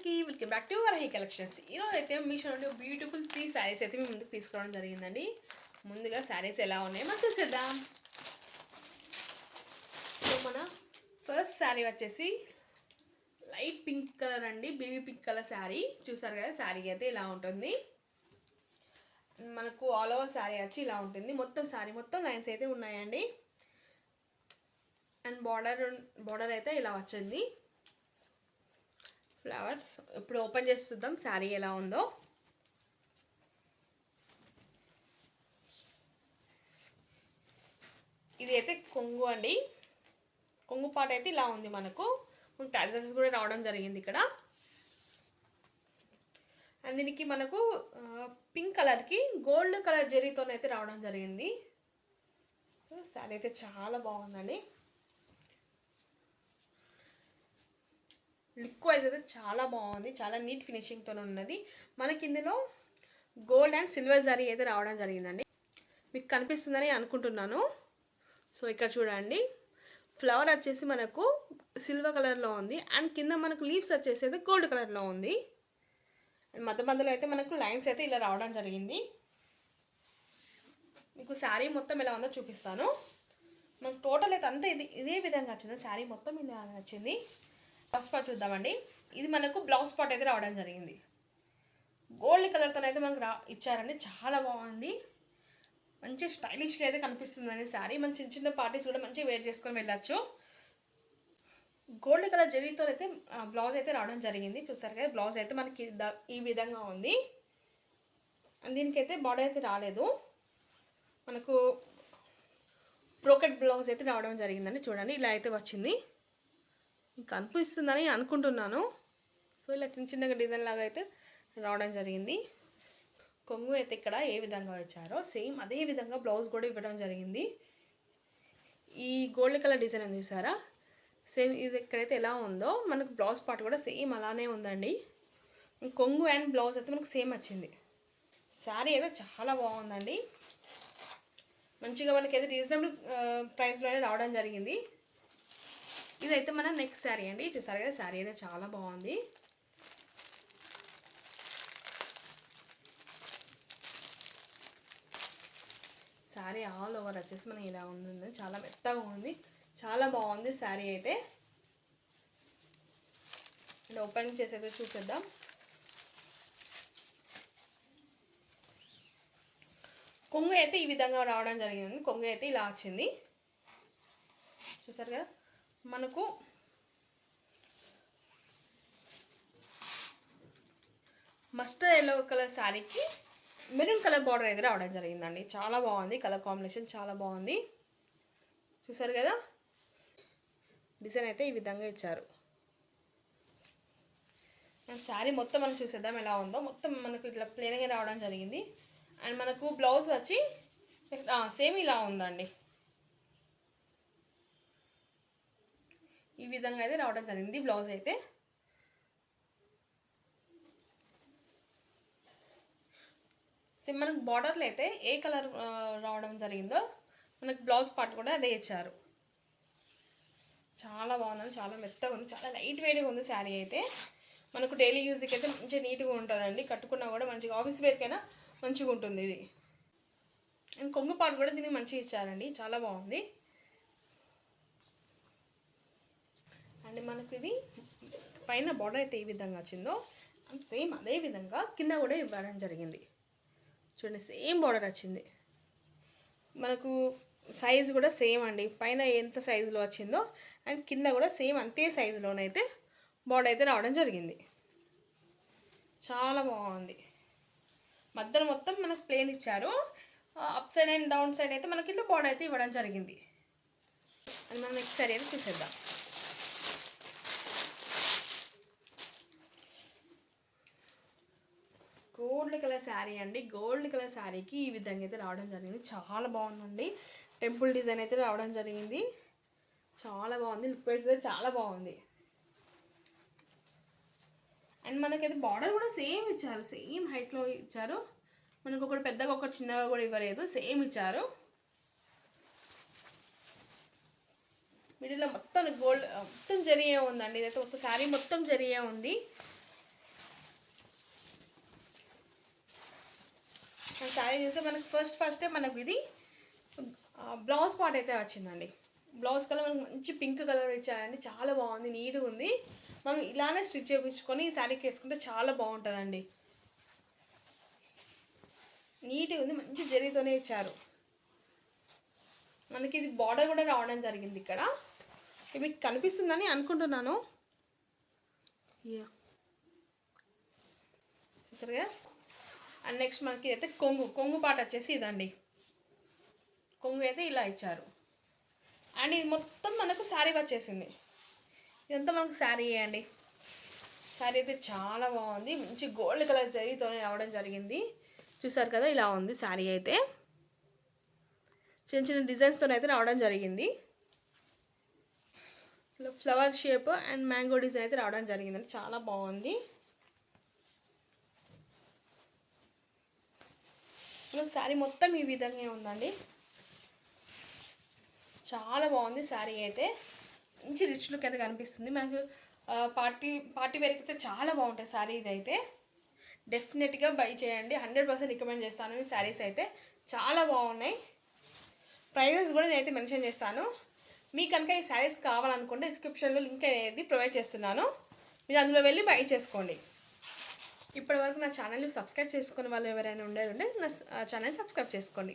అందరికీ welcome back to Varahi collections. ఈరోజు అయితే మీషో నుండి బ్యూటిఫుల్ త్రీ శారీస్ అయితే మేము ముందుకు తీసుకురావడం జరిగిందండి. ముందుగా శారీస్ ఎలా ఉన్నాయి మనం చూసేద్దాం. సో మన ఫస్ట్ శారీ వచ్చేసి లైట్ పింక్ కలర్ అండి. బేబీ పింక్ కలర్ శారీ చూసారు కదా శారీ అయితే ఇలా ఉంటుంది. మనకు ఆల్ ఓవర్ శారీ వచ్చి ఇలా ఉంటుంది. మొత్తం శారీ మొత్తం లైన్స్ అయితే ఉన్నాయండి. అండ్ బార్డర్ బార్డర్ అయితే ఇలా వచ్చింది. ఫ్లవర్స్. ఇప్పుడు ఓపెన్ చేసి చూద్దాం శారీ ఎలా ఉందో. ఇది అయితే కొంగు అండి. కొంగు పాట అయితే ఇలా ఉంది మనకు. టాజెస్ కూడా రావడం జరిగింది ఇక్కడ. అండ్ దీనికి మనకు పింక్ కలర్కి గోల్డ్ కలర్ జరీతోనైతే రావడం జరిగింది. సో శారీ అయితే చాలా బాగుందండి. లుక్ వైజ్ అయితే చాలా బాగుంది. చాలా నీట్ ఫినిషింగ్తో ఉన్నది. మనకి ఇందులో గోల్డ్ అండ్ సిల్వర్ జరీ అయితే రావడం జరిగిందండి. మీకు కనిపిస్తుందని అనుకుంటున్నాను. సో ఇక్కడ చూడండి. ఫ్లవర్ వచ్చేసి మనకు సిల్వర్ కలర్లో ఉంది. అండ్ కింద మనకు లీవ్స్ వచ్చేసి అయితే గోల్డ్ కలర్లో ఉంది. అండ్ మధ్య మధ్యలో అయితే మనకు లైన్స్ అయితే ఇలా రావడం జరిగింది. మీకు శారీ మొత్తం ఎలా ఉందో చూపిస్తాను. మనకు టోటల్ అయితే అంతా ఇది ఇదే విధంగా వచ్చింది. శారీ మొత్తం ఇలా వచ్చింది. బ్లౌజ్ పార్ట్ చూద్దామండి. ఇది మనకు బ్లౌజ్ పార్ట్ అయితే రావడం జరిగింది. గోల్డ్ కలర్తో అయితే మనకు రా ఇచ్చారండి. చాలా బాగుంది. మంచి స్టైలిష్గా అయితే కనిపిస్తుందండి శారీ. మన చిన్న చిన్న పార్టీస్ కూడా మంచిగా వేర్ చేసుకొని వెళ్ళచ్చు. గోల్డ్ కలర్ జరీతో అయితే బ్లౌజ్ అయితే రావడం జరిగింది. చూస్తారు కదా బ్లౌజ్ అయితే మనకి ఈ విధంగా ఉంది. దీనికైతే బార్డర్ అయితే రాలేదు. మనకు బ్రోకెట్ బ్లౌజ్ అయితే రావడం జరిగిందండి. చూడండి ఇలా అయితే వచ్చింది. కనిపిస్తుందని అనుకుంటున్నాను. సో ఇలా చిన్న చిన్నగా డిజైన్ లాగా అయితే రావడం జరిగింది. కొంగు అయితే ఇక్కడ ఏ విధంగా వచ్చారో సేమ్ అదే విధంగా బ్లౌజ్ కూడా ఇవ్వడం జరిగింది. ఈ గోల్డ్ కలర్ డిజైన్ ఉంది చూసారా? సేమ్ ఇది ఎక్కడైతే ఎలా ఉందో మనకు బ్లౌజ్ పార్ట్ కూడా సేమ్ అలానే ఉందండి. కొంగు అండ్ బ్లౌజ్ అయితే మనకు సేమ్ వచ్చింది. శారీ అయితే చాలా బాగుందండి. మంచిగా మనకి అయితే రీజనబుల్ ప్రైస్లోనే రావడం జరిగింది. ఇదైతే మన నెక్స్ట్ శారీ అండి. చూసారు కదా శారీ అయితే చాలా బాగుంది. శారీ ఆల్ ఓవర్ వచ్చేసి మనకి ఇలా ఉంది చాలా మెత్తగా ఉంది. చాలా బాగుంది శారీ అయితే. అండ్ ఓపెన్ చేసి అయితే చూసేద్దాం. కొంగు అయితే ఈ విధంగా రావడం జరిగింది కొంగు అయితే ఇలా వచ్చింది. చూసారు కదా? మనకు మస్టర్డ్ ఎల్లో కలర్ శారీకి మెరూన్ కలర్ బార్డర్ అయితే రావడం జరిగిందండి. చాలా బాగుంది. కలర్ కాంబినేషన్ చాలా బాగుంది. చూసారు కదా? డిజైన్ అయితే ఈ విధంగా ఇచ్చారు. శారీ మొత్తం మనం చూసేద్దాం ఎలా ఉందో. మొత్తం మనకు ఇట్లా ప్లేన్గా రావడం జరిగింది. అండ్ మనకు బ్లౌజ్ వచ్చి సేమ్ ఇలా ఉందండి. ఈ విధంగా అయితే రావడం జరిగింది. బ్లౌజ్ అయితే సో మనకు బార్డర్లో అయితే ఏ కలర్ రావడం జరిగిందో మనకు బ్లౌజ్ పార్ట్ కూడా అదే ఇచ్చారు. చాలా బాగుందండి. చాలా మెత్తగా ఉంది. చాలా లైట్ వెయిట్గా ఉంది శారీ అయితే. మనకు డైలీ యూజ్కి అయితే మంచిగా నీట్గా ఉంటుందండి. కట్టుకున్నా కూడా మంచిగా ఆఫీస్ వేర్కైనా మంచిగా ఉంటుంది ఇది. అండ్ కొంగు పాటు కూడా దీనికి మంచిగా ఇచ్చారండి. చాలా బాగుంది అండ్ మనకు ఇది పైన బార్డర్ అయితే ఏ విధంగా వచ్చిందో అండ్ సేమ్ అదే విధంగా కింద కూడా ఇవ్వడం జరిగింది. చూడండి సేమ్ బార్డర్ వచ్చింది. మనకు సైజ్ కూడా సేమ్ అండి. పైన ఎంత సైజులో వచ్చిందో అండ్ కింద కూడా సేమ్ అంతే సైజులోనైతే బార్డర్ అయితే రావడం జరిగింది. చాలా బాగుంది. మధ్యలో మొత్తం మనకు ప్లేన్ ఇచ్చారు. Up side and down side అయితే మనకి ఇట్లా బార్డర్ అయితే ఇవ్వడం జరిగింది. అని మనం నెక్స్ట్ సారీ అయితే చూసేద్దాం. గోల్డ్ కలర్ శారీ అండి. గోల్డ్ కలర్ శారీకి ఈ విధంగా అయితే రావడం జరిగింది. చాలా బాగుందండి. టెంపుల్ డిజైన్ అయితే రావడం జరిగింది. చాలా బాగుంది. లుక్ వైజ్ అయితే చాలా బాగుంది. అండ్ మనకైతే బార్డర్ కూడా సేమ్ ఇచ్చారు. సేమ్ హైట్లో ఇచ్చారు. మనకు ఒకటి పెద్దగా ఒకటి చిన్నగా కూడా ఇవ్వలేదు. సేమ్ ఇచ్చారు. మిడిల్లో మొత్తం గోల్డ్ మొత్తం జరిగే ఉందండి. ఇదైతే మొత్తం శారీ మొత్తం జరిగే ఉంది. శారీ చూస్తే మనకు ఫస్ట్ ఫస్టే మనకు ఇది బ్లౌజ్ పార్ట్ అయితే వచ్చిందండి. బ్లౌజ్ కలర్ మనకు మంచి పింక్ కలర్ ఇచ్చారండి. చాలా బాగుంది నీట్గా ఉంది. మనం ఇలానే స్టిచ్ చేయించుకొని ఈ శారీకి వేసుకుంటే చాలా బాగుంటుందండి. నీట్గా ఉంది మంచి జరీతోనే ఇచ్చారు. మనకి ఇది బార్డర్ కూడా రావడం జరిగింది ఇక్కడ. ఇది మీకు కనిపిస్తుందని అనుకుంటున్నాను. యా చూసారుగా? అండ్ నెక్స్ట్ మనకి అయితే కొంగు. కొంగు పాట వచ్చేసి ఇదండి. కొంగు అయితే ఇలా ఇచ్చారు. అండ్ ఇది మొత్తం మనకు శారీ వచ్చేసింది. ఇదంతా మనకు శారీ అండి. శారీ అయితే చాలా బాగుంది. మంచి గోల్డ్ కలర్ జరీతోనే రావడం జరిగింది. చూసారు కదా ఇలా ఉంది శారీ అయితే. చిన్న చిన్న డిజైన్స్తో అయితే రావడం జరిగింది. ఇలా flower shape and mango design అయితే రావడం జరిగిందండి. చాలా బాగుంది. మనకు శారీ మొత్తం ఈ విధంగా ఉందండి. చాలా బాగుంది శారీ అయితే. మంచి రిచ్ లుక్ అయితే కనిపిస్తుంది. మనకు పార్టీ పార్టీ వేర్కి అయితే చాలా బాగుంటాయి శారీ ఇది అయితే డెఫినెట్గా బై చేయండి. హండ్రెడ్ పర్సెంట్ రికమెండ్ చేస్తాను ఈ శారీస్ అయితే. చాలా బాగున్నాయి. ప్రైజెస్ కూడా నేనైతే మెన్షన్ చేస్తాను. మీకు కనుక ఈ శారీస్ కావాలనుకుంటే డిస్క్రిప్షన్లో లింక్ అనేది ప్రొవైడ్ చేస్తున్నాను. మీరు అందులో వెళ్ళి బై చేసుకోండి. ఇప్పటివరకు నా ఛానల్ని సబ్స్క్రైబ్ చేసుకునే వాళ్ళు ఎవరైనా ఉండేది ఉంటే నా ఛానల్ సబ్స్క్రైబ్ చేసుకోండి.